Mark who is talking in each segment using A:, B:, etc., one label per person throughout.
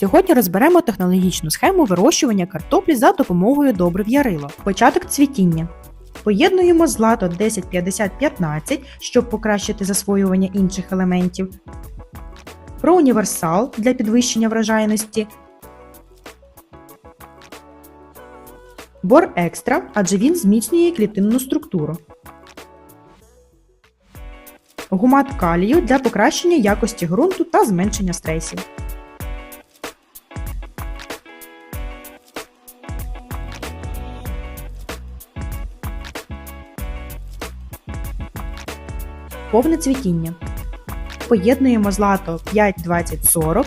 A: Сьогодні розберемо технологічну схему вирощування картоплі за допомогою добрив ярило. Початок цвітіння. Поєднуємо злато 10-50-15, щоб покращити засвоювання інших елементів. Про універсал для підвищення врожайності. Бор екстра, адже він зміцнює клітинну структуру. Гумат калію для покращення якості ґрунту та зменшення стресів. Повне цвітіння. Поєднуємо злато 5, 20, 40.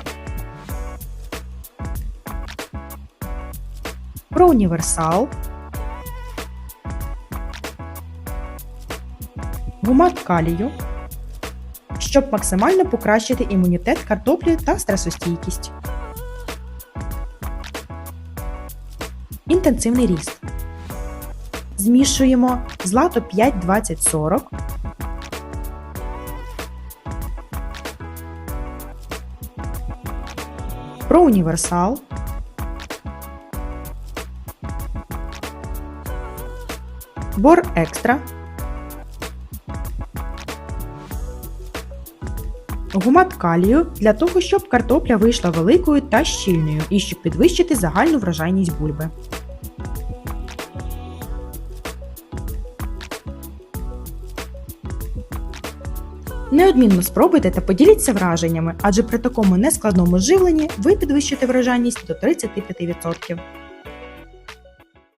A: Про універсал. Гумат калію. Щоб максимально покращити імунітет картоплі та стресостійкість. Інтенсивний ріст. Змішуємо злато 5, 20, 40. Про універсал. Бор екстра. Гумат калію для того, щоб картопля вийшла великою та щільною і щоб підвищити загальну врожайність бульби. Неодмінно спробуйте та поділіться враженнями, адже при такому нескладному живленні ви підвищите вражальність до 35%.